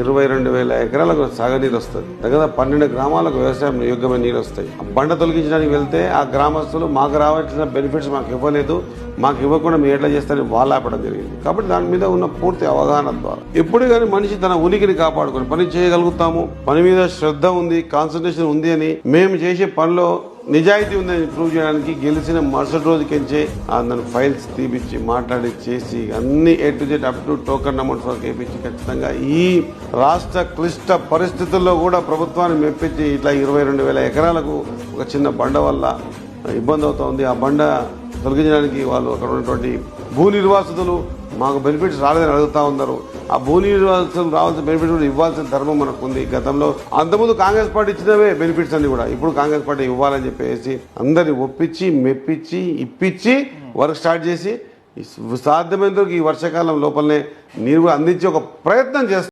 ఇరవై రెండు వేల ఎకరాలకు సాగునీరు వస్తుంది. దగ్గర పన్నెండు గ్రామాలకు వ్యవసాయం యోగ్యమైన నీరు వస్తాయి. ఆ బండ తొలగించడానికి వెళ్తే ఆ గ్రామస్తులు మాకు రావాల్సిన బెనిఫిట్స్ మాకు ఇవ్వలేదు. మాకు ఇవ్వకుండా మీరు ఎట్లా చేస్తారని వాళ్ళు ఆపడం జరిగింది. కాబట్టి దాని మీద ఉన్న పూర్తి అవగాహన ద్వారా. ఎప్పుడు కానీ మనిషి తన ఉనికిని కాపాడుకొని పని చేయగలుగుతాము. పని మీద శ్రద్ధ ఉంది కాన్సన్ట్రేషన్ ఉంది అని మేము చేసే పనిలో నిజాయితీ ఉందని ప్రూవ్ చేయడానికి గెలిచిన మరుసటి రోజుకించే దాని ఫైల్స్ తీపిచ్చి మాట్లాడి చేసి అన్ని A to Z up to token amounts వరకు వేయించి ఖచ్చితంగా ఈ రాష్ట్ర క్లిష్ట పరిస్థితుల్లో కూడా ప్రభుత్వాన్ని మెప్పించి ఇట్లా ఇరవై రెండు వేల ఎకరాలకు ఒక చిన్న బండ వల్ల ఇబ్బంది అవుతోంది ఆ బండ తొలగించడానికి వాళ్ళు అక్కడ ఉన్నటువంటి భూ నిర్వాసితులు మాకు బెనిఫిట్స్ రాలేదని అడుగుతా ఉన్నారు. ఆ భూమి నిర్వాసితులు రావాల్సిన బెనిఫిట్స్ కూడా ఇవ్వాల్సిన ధర్మం మనకు ఉంది గతంలో అంతకుముందు కాంగ్రెస్ పార్టీ ఇచ్చినవే బెనిఫిట్స్ అన్ని కూడా. ఇప్పుడు కాంగ్రెస్ పార్టీ ఇవ్వాలని చెప్పేసి అందరిని ఒప్పించి మెప్పించి ఇప్పించి వర్క్ స్టార్ట్ చేసి సాధ్యమైనందుకు ఈ వర్షాకాలం లోపలనే నీరు కూడా అందించే ఒక ప్రయత్నం చేస్తాం